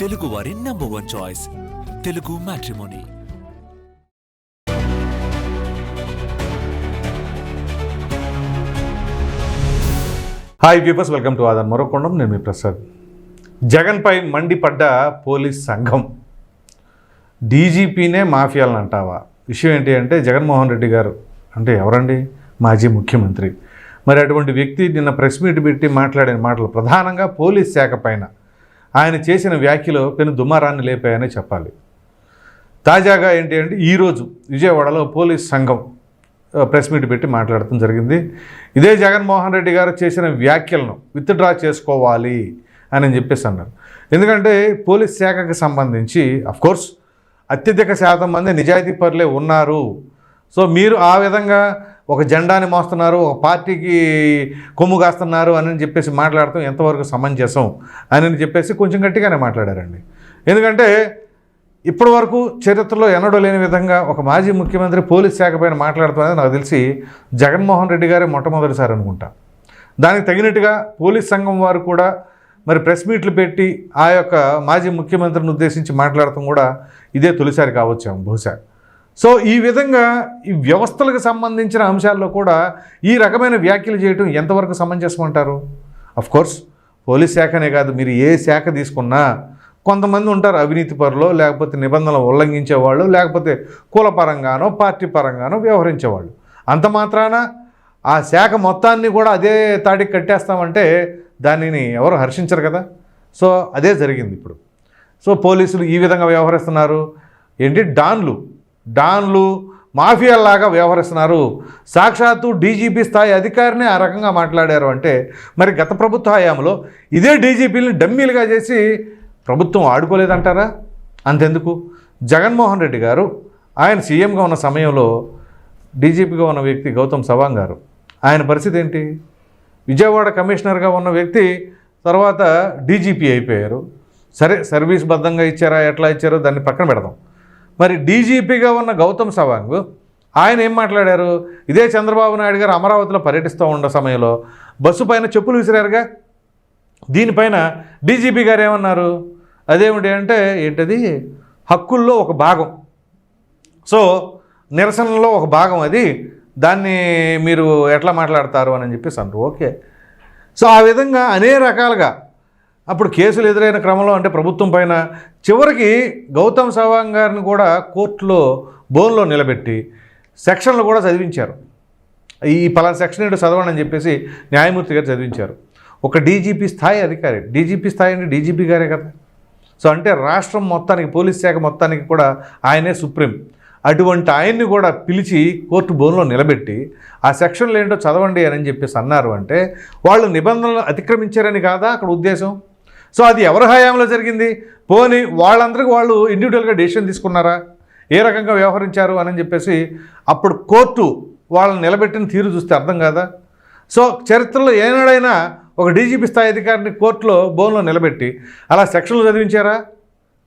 తెలుగు వారి number one choice Telugu matrimony hi peepers welcome to Aadhan మరొకొండం నేను మీ ప్రసాద్. జగన్పై మండిపడ్డ పోలీస్ సంఘం. డీజీపీనే మాఫియాలను అంటావా? విషయం ఏంటి అంటే జగన్మోహన్ రెడ్డి గారు అంటే ఎవరండి? మాజీ ముఖ్యమంత్రి. మరి అటువంటి వ్యక్తి నిన్న ప్రెస్ మీట్ పెట్టి మాట్లాడిన మాటలు ప్రధానంగా పోలీస్ శాఖ పైన. ఆయన చేసిన వ్యాఖ్యలు పెను దుమారాన్ని లేపాయనే చెప్పాలి. తాజాగా ఏంటి అంటే ఈరోజు విజయవాడలో పోలీస్ సంఘం ప్రెస్ మీట్ పెట్టి మాట్లాడటం జరిగింది. ఇదే జగన్మోహన్ రెడ్డి గారు చేసిన వ్యాఖ్యలను విత్డ్రా చేసుకోవాలి అని చెప్పేసి అన్నారు. ఎందుకంటే పోలీస్ శాఖకు సంబంధించి కోర్స్ అత్యధిక శాతం మంది నిజాయితీ పరులే ఉన్నారు. సో మీరు ఆ విధంగా ఒక జెండాని మోస్తున్నారు ఒక పార్టీకి కొమ్ము కాస్తున్నారు అని చెప్పేసి మాట్లాడటం ఎంతవరకు సమంజసం అని చెప్పేసి కొంచెం గట్టిగానే మాట్లాడారండి. ఎందుకంటే ఇప్పటి వరకు చరిత్రలో ఎన్నడూ లేని విధంగా ఒక మాజీ ముఖ్యమంత్రి పోలీస్ శాఖ పైన మాట్లాడటం నాకు తెలిసి జగన్మోహన్ రెడ్డి గారే మొట్టమొదటిసారి అనుకుంటా. దానికి తగినట్టుగా పోలీస్ సంఘం వారు కూడా మరి ప్రెస్ మీట్లు పెట్టి ఆ యొక్క మాజీ ముఖ్యమంత్రిని ఉద్దేశించి మాట్లాడటం కూడా ఇదే తొలిసారి కావచ్చాము బహుశా. సో ఈ విధంగా ఈ వ్యవస్థలకు సంబంధించిన అంశాల్లో కూడా ఈ రకమైన వ్యాఖ్యలు చేయటం ఎంతవరకు సమంజసం అంటారు అఫ్ కోర్స్ పోలీస్ శాఖనే కాదు మీరు ఏ శాఖ తీసుకున్నా కొంతమంది ఉంటారు అవినీతి పరులో లేకపోతే నిబంధనలు ఉల్లంఘించేవాళ్ళు లేకపోతే కులపరంగానో పార్టీ పరంగానో వ్యవహరించేవాళ్ళు. అంత మాత్రాన ఆ శాఖ మొత్తాన్ని కూడా అదే తాడికి కట్టేస్తామంటే దానిని ఎవరు హర్షించరు కదా? సో అదే జరిగింది ఇప్పుడు. సో పోలీసులు ఈ విధంగా వ్యవహరిస్తున్నారు. ఏంటి? డాన్లు. డాన్లు మాఫియాలాగా వ్యవహరిస్తున్నారు. సాక్షాత్తు డీజీపీ స్థాయి అధికారిని ఆ రకంగా మాట్లాడారు అంటే మరి గత ప్రభుత్వ హయాంలో ఇదే డీజీపీని డమ్మీలుగా చేసి ప్రభుత్వం ఆడుకోలేదంటారా? అంతెందుకు? జగన్మోహన్ రెడ్డి గారు ఆయన సీఎంగా ఉన్న సమయంలో డీజీపీగా ఉన్న వ్యక్తి గౌతమ్ సవాంగ్ గారు. ఆయన పరిస్థితి ఏంటి? విజయవాడ కమిషనర్గా ఉన్న వ్యక్తి తర్వాత డీజీపీ అయిపోయారు. సరే సర్వీస్ బద్ధంగా ఇచ్చారా ఎట్లా ఇచ్చారో దాన్ని పక్కన పెడదాం. మరి డీజీపీగా ఉన్న గౌతమ్ సవాంగ్ ఆయన ఏం మాట్లాడారు? ఇదే చంద్రబాబు నాయుడు గారు అమరావతిలో పర్యటిస్తూ ఉన్న సమయంలో బస్సు పైన చెప్పులు విసిరారుగా? దీనిపైన డీజీపీ గారు ఏమన్నారు? అదేమిటి అంటే ఏంటది? హక్కుల్లో ఒక భాగం. సో నిరసనలో ఒక భాగం అది. దాన్ని మీరు ఎట్లా మాట్లాడతారు అని చెప్పేసి అంటారు ఓకే. సో ఆ విధంగా అనేక రకాలుగా అప్పుడు కేసులు ఎదురైన క్రమంలో అంటే ప్రభుత్వం పైన చివరికి గౌతమ్ సవాంగ్ గారిని కూడా కోర్టులో బోన్లో నిలబెట్టి సెక్షన్లు కూడా చదివించారు. ఈ పలానా సెక్షన్ ఏంటో చదవండి అని చెప్పేసి న్యాయమూర్తి గారు చదివించారు. ఒక డీజీపీ స్థాయి అధికారి డీజీపీ స్థాయి అంటే డీజీపీ గారే కదా. సో అంటే రాష్ట్రం మొత్తానికి పోలీస్ శాఖ మొత్తానికి కూడా ఆయనే సుప్రీం. అటువంటి ఆయన్ని కూడా పిలిచి కోర్టు బోన్లో నిలబెట్టి ఆ సెక్షన్లు ఏంటో చదవండి అని చెప్పేసి అన్నారు అంటే వాళ్ళు నిబంధనలు అతిక్రమించారని కాదా అక్కడ ఉద్దేశం? సో అది ఎవరి హయాంలో జరిగింది? పోని వాళ్ళందరికీ వాళ్ళు ఇండివిజువల్గా డెసిషన్ తీసుకున్నారా? ఏ రకంగా వ్యవహరించారు అని చెప్పేసి అప్పుడు కోర్టు వాళ్ళని నిలబెట్టిన తీరు చూస్తే అర్థం కాదా? సో చరిత్రలో ఏనాడైనా ఒక డీజీపీ స్థాయి అధికారిని కోర్టులో బోన్లో నిలబెట్టి అలా సెక్షన్లు చదివించారా?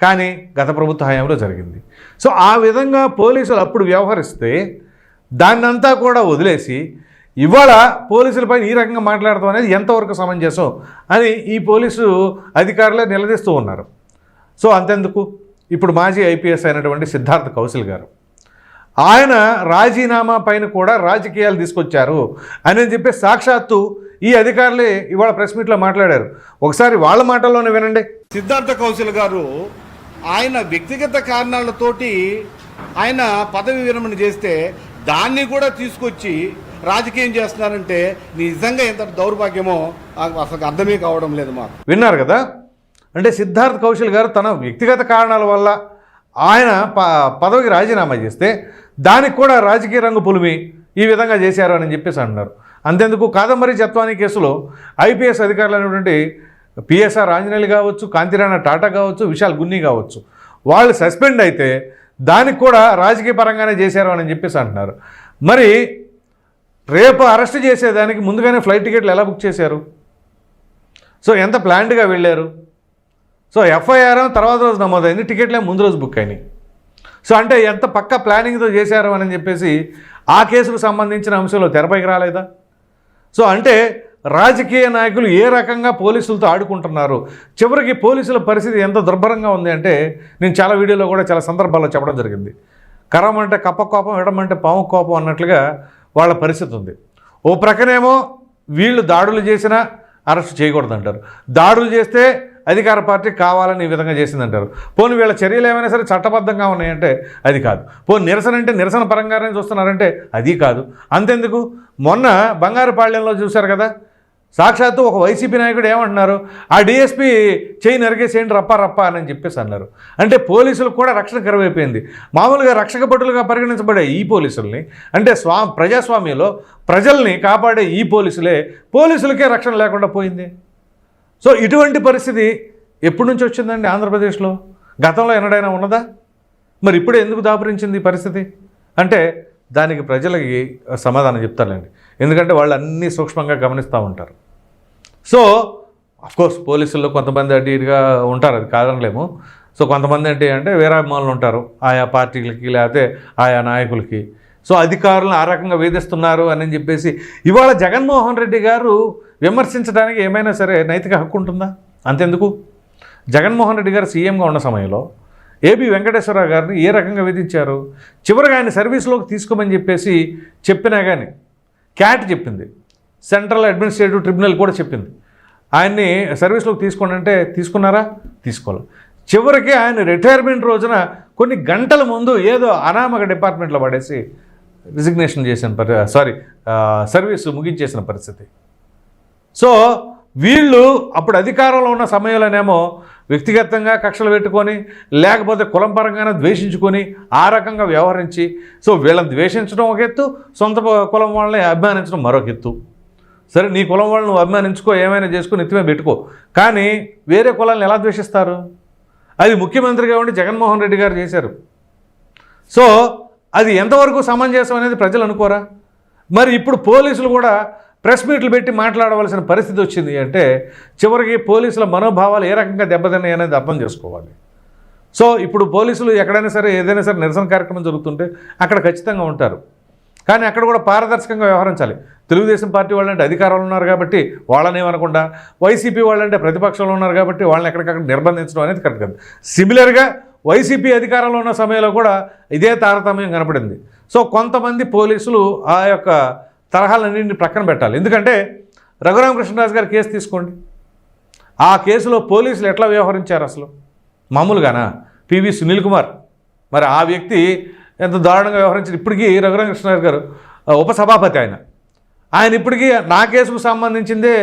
కానీ గత ప్రభుత్వ హయాంలో జరిగింది. సో ఆ విధంగా పోలీసులు అప్పుడు వ్యవహరిస్తే దాన్నంతా కూడా వదిలేసి ఇవాళ పోలీసులపై ఈ రకంగా మాట్లాడటం అనేది ఎంతవరకు సమంజసం అని ఈ పోలీసు అధికారులే నిలదీస్తూ ఉన్నారు. సో అంతెందుకు? ఇప్పుడు మాజీ ఐపీఎస్ అయినటువంటి సిద్ధార్థ కౌశల్ గారు ఆయన రాజీనామా పైన కూడా రాజకీయాలు తీసుకొచ్చారు అని చెప్పి సాక్షాత్తు ఈ అధికారులే ఇవాళ ప్రెస్ మీట్లో మాట్లాడారు. ఒకసారి వాళ్ళ మాటల్లోనే వినండి. సిద్ధార్థ కౌశల్ గారు ఆయన వ్యక్తిగత కారణాలతోటి ఆయన పదవి విరమణ చేస్తే దాన్ని కూడా తీసుకొచ్చి రాజకీయం చేస్తున్నారంటే నిజంగా ఎంత దౌర్భాగ్యమో అసలు అర్థమే కావడం లేదు మాకు. విన్నారు కదా? అంటే సిద్ధార్థ్ కౌశల్ గారు తన వ్యక్తిగత కారణాల వల్ల ఆయన ప పదవికి రాజీనామా చేస్తే దానికి కూడా రాజకీయ రంగు పులిమి ఈ విధంగా చేశారు అని చెప్పేసి అన్నారు. అంతేందుకు? కాదంబరి చత్వాని కేసులో ఐపీఎస్ అధికారులు అనేటువంటి పిఎస్ఆర్ ఆంజనేయులు కావచ్చు కాంతిరాణ టాటా కావచ్చు విశాల్ గున్ని కావచ్చు. వాళ్ళు సస్పెండ్ అయితే దానికి కూడా రాజకీయ పరంగానే చేశారు అని చెప్పేసి అంటున్నారు. మరి రేపు అరెస్ట్ చేసేదానికి ముందుగానే ఫ్లైట్ టికెట్లు ఎలా బుక్ చేశారు? సో ఎంత ప్లాన్డ్గా వెళ్ళారు? సో ఎఫ్ఐఆర్ తర్వాత రోజు నమోదైంది టికెట్లే ముందు రోజు బుక్ అయినాయి. సో అంటే ఎంత పక్క ప్లానింగ్తో చేశారు అని చెప్పేసి ఆ కేసుకు సంబంధించిన అంశంలో తెరపైకి రాలేదా? సో అంటే రాజకీయ నాయకులు ఏ రకంగా పోలీసులతో ఆడుకుంటున్నారు? చివరికి పోలీసుల పరిస్థితి ఎంత దుర్భరంగా ఉంది అంటే నేను చాలా వీడియోలో కూడా చాలా సందర్భాల్లో చెప్పడం జరిగింది. కరం అంటే కప్ప కోపం ఎడమంటే పాము కోపం అన్నట్లుగా వాళ్ళ పరిస్థితి ఉంది. ఓ ప్రక్కనేమో వీళ్ళు దాడులు చేసినా అరెస్ట్ చేయకూడదంటారు. దాడులు చేస్తే అధికార పార్టీ కావాలని ఈ విధంగా చేసిందంటారు. పోనీ వీళ్ళ చర్యలు ఏమైనా సరే చట్టబద్ధంగా ఉన్నాయంటే అది కాదు. పోనీ నిరసన అంటే నిరసన పరంగానే చూస్తున్నారంటే అది కాదు. అంతెందుకు? మొన్న బంగారుపాళ్యంలో చూశారు కదా సాక్షాత్తు ఒక వైసీపీ నాయకుడు ఏమంటున్నారు? ఆ డిఎస్పీ చేయి నరికేసేయండి రప్ప రప్ప అని చెప్పేసి అన్నారు. అంటే పోలీసులకు కూడా రక్షణ కరువైపోయింది. మామూలుగా రక్షక భటులుగా పరిగణించబడే ఈ పోలీసుల్ని అంటే స్వా ప్రజాస్వామ్యంలో ప్రజల్ని కాపాడే ఈ పోలీసులే పోలీసులకే రక్షణ లేకుండా పోయింది. సో ఇటువంటి పరిస్థితి ఎప్పటి నుంచి వచ్చిందండి ఆంధ్రప్రదేశ్లో? గతంలో ఎన్నడైనా ఉన్నదా? మరి ఇప్పుడు ఎందుకు దాపురించింది ఈ పరిస్థితి? అంటే దానికి ప్రజలకి సమాధానం చెప్తారండి ఎందుకంటే వాళ్ళు అన్నీ సూక్ష్మంగా గమనిస్తూ ఉంటారు. సో కోర్స్ పోలీసుల్లో కొంతమంది అటు ఇటుగా ఉంటారు అది కాదనలేము. సో కొంతమంది ఏంటి అంటే వీరాభిమానులు ఉంటారు ఆయా పార్టీలకి లేకపోతే ఆయా నాయకులకి. సో అధికారులను ఆ రకంగా వేధిస్తున్నారు అని చెప్పేసి ఇవాళ జగన్మోహన్ రెడ్డి గారు విమర్శించడానికి ఏమైనా సరే నైతిక హక్కు ఉంటుందా? అంతెందుకు? జగన్మోహన్ రెడ్డి గారు సీఎంగా ఉన్న సమయంలో ఏబి వెంకటేశ్వరరావు గారిని ఏ రకంగా విధించారు? చివరిగా ఆయన సర్వీస్లోకి తీసుకోమని చెప్పేసి చెప్పినా కానీ క్యాట్ చెప్పింది. సెంట్రల్ అడ్మినిస్ట్రేటివ్ ట్రిబ్యునల్ కూడా చెప్పింది. ఆయన్ని సర్వీస్లోకి తీసుకోండి అంటే తీసుకున్నారా? తీసుకోవాలి. చివరికి ఆయన రిటైర్మెంట్ రోజున కొన్ని గంటల ముందు ఏదో అనామక డిపార్ట్మెంట్లో పడేసి రిజిగ్నేషన్ చేసిన పరి సారీ సర్వీసు ముగించేసిన పరిస్థితి. సో వీళ్ళు అప్పుడు అధికారంలో ఉన్న సమయంలోనేమో వ్యక్తిగతంగా కక్షలు పెట్టుకొని లేకపోతే కులం పరంగానే ద్వేషించుకొని ఆ రకంగా వ్యవహరించి సో వీళ్ళని ద్వేషించడం ఒక ఎత్తు సొంత కులం వాళ్ళని అభిమానించడం మరొక ఎత్తు. సరే నీ కులం వాళ్ళు నువ్వు అభిమానించుకో ఏమైనా చేసుకుని నిత్యమే పెట్టుకో. కానీ వేరే కులాలను ఎలా ద్వేషిస్తారు? అది ముఖ్యమంత్రిగా ఉండి జగన్మోహన్ రెడ్డి గారు చేశారు. సో అది ఎంతవరకు సమంజసం అనేది ప్రజలు అనుకోరా? మరి ఇప్పుడు పోలీసులు కూడా ప్రెస్ మీట్లు పెట్టి మాట్లాడవలసిన పరిస్థితి వచ్చింది అంటే చివరికి పోలీసుల మనోభావాలు ఏ రకంగా దెబ్బతిన్నాయి అనేది అర్థం చేసుకోవాలి. సో ఇప్పుడు పోలీసులు ఎక్కడైనా సరే ఏదైనా సరే నిరసన కార్యక్రమం జరుగుతుంటే అక్కడ ఖచ్చితంగా ఉంటారు. కానీ అక్కడ కూడా పారదర్శకంగా వ్యవహరించాలి. తెలుగుదేశం పార్టీ వాళ్ళంటే అధికారంలో ఉన్నారు కాబట్టి వాళ్ళని ఏమనకుండా వైసీపీ వాళ్ళంటే ప్రతిపక్షంలో ఉన్నారు కాబట్టి వాళ్ళని ఎక్కడికక్కడ నిర్బంధించడం అనేది కరెక్ట్ కాదు. సిమిలర్గా వైసీపీ అధికారంలో ఉన్న సమయంలో కూడా ఇదే తారతమ్యం కనపడింది. సో కొంతమంది పోలీసులు ఆ యొక్క తరహాలన్నింటినీ ప్రక్కన పెట్టాలి. ఎందుకంటే రఘురామకృష్ణరాజు గారి కేసు తీసుకోండి. ఆ కేసులో పోలీసులు ఎట్లా వ్యవహరించారు అసలు? మామూలుగానా? పివి సునీల్ కుమార్. మరి ఆ వ్యక్తి ఎంత దారుణంగా వ్యవహరించారు. ఇప్పటికీ రఘురామకృష్ణ గారు ఉపసభాపతి ఆయన. ఆయన ఇప్పటికీ నా కేసుకు సంబంధించిందే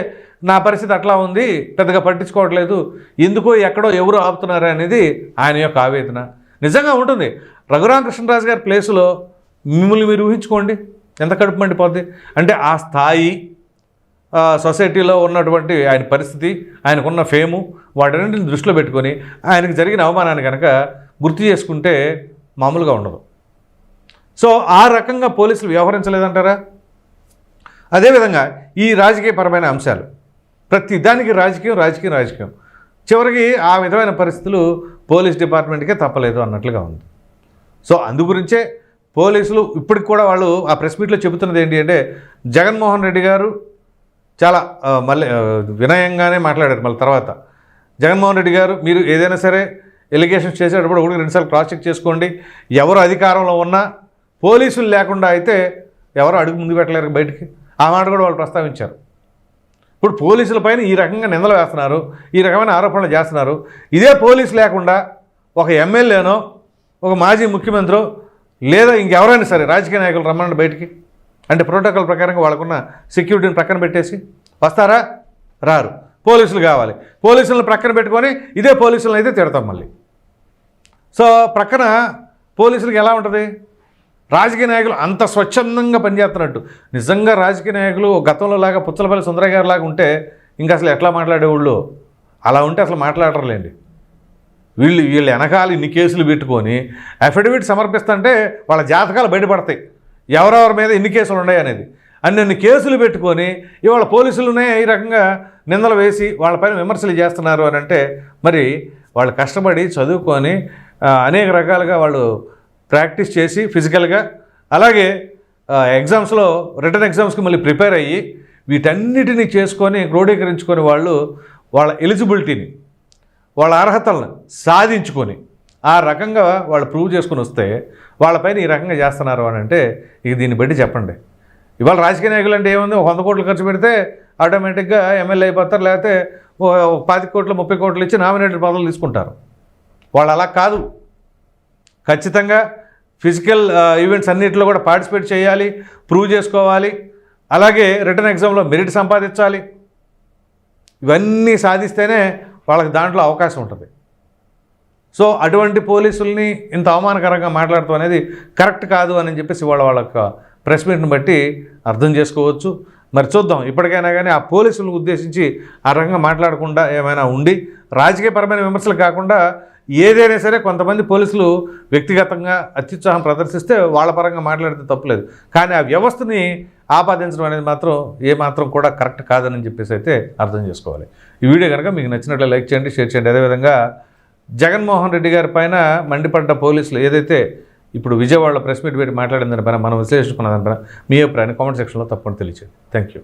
నా పరిస్థితి అట్లా ఉంది పెద్దగా పట్టించుకోవట్లేదు ఎందుకో ఎక్కడో ఎవరు ఆపుతున్నారు అనేది ఆయన యొక్క ఆవేదన. నిజంగా ఉంటుంది రఘురామకృష్ణరాజు గారి ప్లేసులో మిమ్మల్ని మీరు ఊహించుకోండి ఎంత కడుపు మండిపోద్ది? అంటే ఆ స్థాయి సొసైటీలో ఉన్నటువంటి ఆయన పరిస్థితి ఆయనకున్న ఫేము వాటన్నింటిని దృష్టిలో పెట్టుకొని ఆయనకు జరిగిన అవమానాన్ని కనుక గుర్తు చేసుకుంటే మామూలుగా ఉండదు. సో ఆ రకంగా పోలీసులు వ్యవహరించలేదంటారా? అదేవిధంగా ఈ రాజకీయపరమైన అంశాలు ప్రతి దానికి రాజకీయం రాజకీయం రాజకీయం. చివరికి ఆ విధమైన పరిస్థితులు పోలీస్ డిపార్ట్మెంట్కే తప్పలేదు అన్నట్లుగా ఉంది. సో అందు గురించే పోలీసులు ఇప్పటికి కూడా వాళ్ళు ఆ ప్రెస్ మీట్లో చెబుతున్నది ఏంటి అంటే జగన్మోహన్ రెడ్డి గారు చాలా మళ్ళీ వినయంగానే మాట్లాడారు మళ్ళీ తర్వాత. జగన్మోహన్ రెడ్డి గారు మీరు ఏదైనా సరే ఎలిగేషన్స్ చేసేటప్పుడు కూడా రెండుసార్లు క్రాస్ చెక్ చేసుకోండి. ఎవరు అధికారంలో ఉన్నా పోలీసులు లేకుండా అయితే ఎవరు అడుగు ముందు పెట్టలేరు బయటికి. ఆ మాట కూడా వాళ్ళు ప్రస్తావించారు. ఇప్పుడు పోలీసుల పైన ఈ రకంగా నిందలు వేస్తున్నారు ఈ రకమైన ఆరోపణలు చేస్తున్నారు. ఇదే పోలీసు లేకుండా ఒక ఎమ్మెల్యేనో ఒక మాజీ ముఖ్యమంత్రి లేదా ఇంకెవరైనా సరే రాజకీయ నాయకులు రమ్మనండి బయటికి. అంటే ప్రోటోకాల్ ప్రకారంగా వాళ్ళకున్న సెక్యూరిటీని ప్రక్కన పెట్టేసి వస్తారా? రారు. పోలీసులు కావాలి. పోలీసులను ప్రక్కన పెట్టుకొని ఇదే పోలీసులను అయితే తిడతాం మళ్ళీ. సో ప్రక్కన పోలీసులకు ఎలా ఉంటుంది? రాజకీయ నాయకులు అంత స్వచ్ఛందంగా పనిచేస్తున్నట్టు. నిజంగా రాజకీయ నాయకులు గతంలో లాగా పుచ్చలపల్లి సుందరయ్య గారు లాగా ఉంటే ఇంకా అసలు ఎట్లా మాట్లాడేవాళ్ళు అలా ఉంటే అసలు మాట్లాడరులేండి. వీళ్ళు వీళ్ళు వెనకాల ఇన్ని కేసులు పెట్టుకొని అఫిడవిట్ సమర్పిస్తుంటే వాళ్ళ జాతకాలు బయటపడతాయి. ఎవరెవరి మీద ఎన్ని కేసులు ఉన్నాయి అనేది. అన్ని కేసులు పెట్టుకొని ఇవాళ పోలీసులునే ఈ రకంగా నిందలు వేసి వాళ్ళపైన విమర్శలు చేస్తున్నారు అని అంటే మరి వాళ్ళు కష్టపడి చదువుకొని అనేక రకాలుగా వాళ్ళు ప్రాక్టీస్ చేసి ఫిజికల్గా. అలాగే ఎగ్జామ్స్లో రిటర్న్ ఎగ్జామ్స్కి మళ్ళీ ప్రిపేర్ అయ్యి వీటన్నిటిని చేసుకొని క్రోడీకరించుకొని వాళ్ళు వాళ్ళ ఎలిజిబిలిటీని వాళ్ళ అర్హతలను సాధించుకొని ఆ రకంగా వాళ్ళు ప్రూవ్ చేసుకుని వస్తే వాళ్ళపైన ఈ రకంగా చేస్తున్నారు అని అంటే ఇక దీన్ని బట్టి చెప్పండి. ఇవాళ రాజకీయ నాయకులు అంటే ఏముంది? ఒక వంద కోట్లు ఖర్చు పెడితే ఆటోమేటిక్గా ఎమ్మెల్యే అయిపోతారు లేకపోతే ఓ పాతి కోట్లు ముప్పై కోట్లు ఇచ్చి నామినేటెడ్ పదవులు తీసుకుంటారు. వాళ్ళు అలా కాదు. ఖచ్చితంగా ఫిజికల్ ఈవెంట్స్ అన్నింటిలో కూడా పార్టిసిపేట్ చేయాలి ప్రూవ్ చేసుకోవాలి. అలాగే రిటర్న్ ఎగ్జామ్లో మెరిట్ సంపాదించాలి. ఇవన్నీ సాధిస్తేనే వాళ్ళకి దాంట్లో అవకాశం ఉంటుంది. సో అటువంటి పోలీసుల్ని ఇంత అవమానకరంగా మాట్లాడటం అనేది కరెక్ట్ కాదు అని చెప్పేసి వాళ్ళ వాళ్ళ ప్రెస్ మీట్ని బట్టి అర్థం చేసుకోవచ్చు. మరి చూద్దాం ఇప్పటికైనా కానీ ఆ పోలీసులను ఉద్దేశించి ఆ రకంగా మాట్లాడకుండా ఏమైనా ఉండి రాజకీయపరమైన విమర్శలు కాకుండా ఏదైనా సరే కొంతమంది పోలీసులు వ్యక్తిగతంగా అత్యుత్సాహం ప్రదర్శిస్తే వాళ్ళ పరంగా మాట్లాడితే తప్పులేదు. కానీ ఆ వ్యవస్థని ఆపాదించడం అనేది మాత్రం ఏ మాత్రం కూడా కరెక్ట్ కాదని చెప్పేసి అయితే అర్థం చేసుకోవాలి. ఈ వీడియో కనుక మీకు నచ్చినట్లు లైక్ చేయండి షేర్ చేయండి. అదేవిధంగా జగన్మోహన్ రెడ్డి గారి పైన మండిపడ్డ పోలీసులు ఏదైతే ఇప్పుడు విజయవాడలో ప్రెస్ మీట్ పెట్టి మాట్లాడిన దానిపైన మనం విశ్లేషించుకున్న దానిపైన మీ అభిప్రాయాన్ని కామెంట్ సెక్షన్లో తప్పకుండా తెలియచేయండి. Thank you